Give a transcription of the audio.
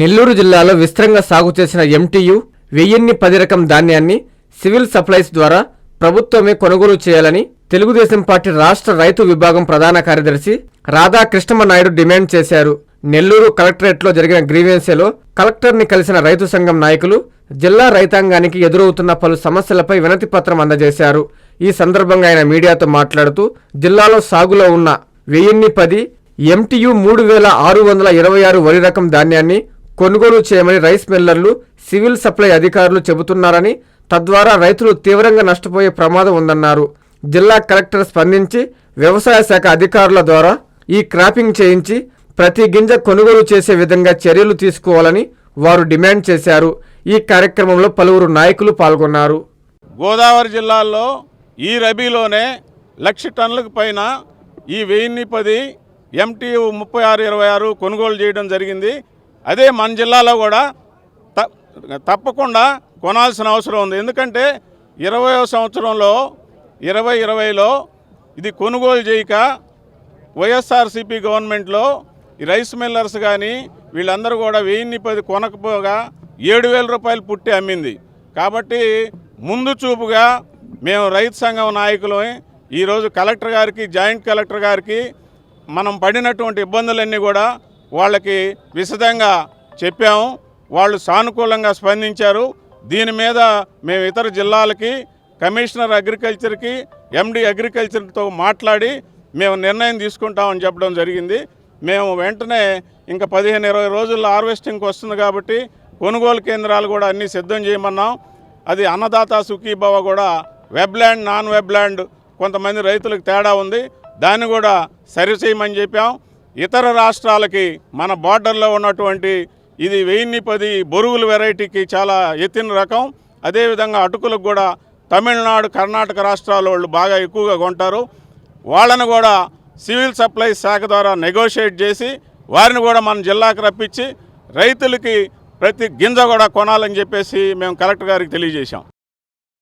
నెల్లూరు జిల్లాలో విస్తరంగా సాగు చేసిన ఎంటీయు వెయ్యిన్ని పది రకం ధాన్యాన్ని సివిల్ సప్లైస్ ద్వారా ప్రభుత్వమే కొనుగోలు చేయాలని తెలుగుదేశం పార్టీ రాష్ట్ర రైతు విభాగం ప్రధాన కార్యదర్శి రాధాకృష్ణమనాయుడు డిమాండ్ చేశారు. నెల్లూరు కలెక్టరేట్లో జరిగిన గ్రీవెన్సీలో కలెక్టర్ని కలిసిన రైతు సంఘం నాయకులు జిల్లా రైతాంగానికి ఎదురవుతున్న పలు సమస్యలపై వినతి పత్రం అందజేశారు. ఈ సందర్భంగా ఆయన మీడియాతో మాట్లాడుతూ జిల్లాలో సాగులో ఉన్న వెయ్యిన్ని పది ఎంటీయు మూడు వేల ఆరు వందల ఇరవై ఆరు వరి రకం ధాన్యాన్ని కొనుగోలు చేయమని రైస్ మిల్లర్లు సివిల్ సప్లై అధికారులు చెబుతున్నారని తద్వారా రైతులు తీవ్రంగా నష్టపోయే ప్రమాదం ఉందన్నారు. జిల్లా కలెక్టర్ స్పందించి వ్యవసాయ శాఖ అధికారుల ద్వారా ఈ క్రాపింగ్ చేయించి ప్రతి గింజ కొనుగోలు చేసే విధంగా చర్యలు తీసుకోవాలని వారు డిమాండ్ చేశారు. ఈ కార్యక్రమంలో పలువురు నాయకులు పాల్గొన్నారు. గోదావరి జిల్లాల్లో ఈ రబీలోనే లక్ష టన్నులకు పైన ఈ వెయ్యిన్ని పది ఎంటీ ముప్పై ఆరు ఇరవై ఆరు కొనుగోలు చేయడం జరిగింది. అదే మన జిల్లాలో కూడా త తప్పకుండా కొనాల్సిన అవసరం ఉంది. ఎందుకంటే ఇరవయో సంవత్సరంలో ఇరవై ఇరవైలో ఇది కొనుగోలు చేయక వైఎస్ఆర్సీపీ గవర్నమెంట్లో ఈ రైస్ మిల్లర్స్ కానీ వీళ్ళందరూ కూడా వెయ్యిన్ని పది కొనకపోగా ఏడు వేల రూపాయలు పుట్టి అమ్మింది. కాబట్టి ముందు చూపుగా మేము రైతు సంఘం నాయకులు ఈరోజు కలెక్టర్ గారికి జాయింట్ కలెక్టర్ గారికి మనం పడినటువంటి ఇబ్బందులన్నీ కూడా వాళ్ళకి విశదంగా చెప్పాము. వాళ్ళు సానుకూలంగా స్పందించారు. దీని మీద మేము ఇతర జిల్లాలకి కమిషనర్ అగ్రికల్చర్కి ఎండి అగ్రికల్చర్తో మాట్లాడి మేము నిర్ణయం తీసుకుంటామని చెప్పడం జరిగింది. మేము వెంటనే ఇంకా పదిహేను ఇరవై రోజుల్లో హార్వెస్టింగ్కి వస్తుంది కాబట్టి కొనుగోలు కేంద్రాలు కూడా అన్నీ సిద్ధం చేయమన్నాం. అది అన్నదాత సుఖీభవ కూడా వెబ్ల్యాండ్ నాన్ వెబ్ల్యాండ్ కొంతమంది రైతులకు తేడా ఉంది. దాన్ని కూడా సరిచేయమని చెప్పాం. ఇతర రాష్ట్రాలకి మన బార్డర్లో ఉన్నటువంటి ఇది వెయ్యిన్ని పది బొరుగుల వెరైటీకి చాలా ఎత్తిన రకం. అదేవిధంగా అటుకులకు కూడా తమిళనాడు కర్ణాటక రాష్ట్రాల వాళ్ళు బాగా ఎక్కువగా కొంటారు. వాళ్ళను కూడా సివిల్ సప్లైస్ శాఖ ద్వారా నెగోషియేట్ చేసి వారిని కూడా మన జిల్లాకు రప్పించి రైతులకి ప్రతి గింజ కూడా కొనాలని చెప్పేసి మేము కలెక్టర్ గారికి తెలియజేశాం.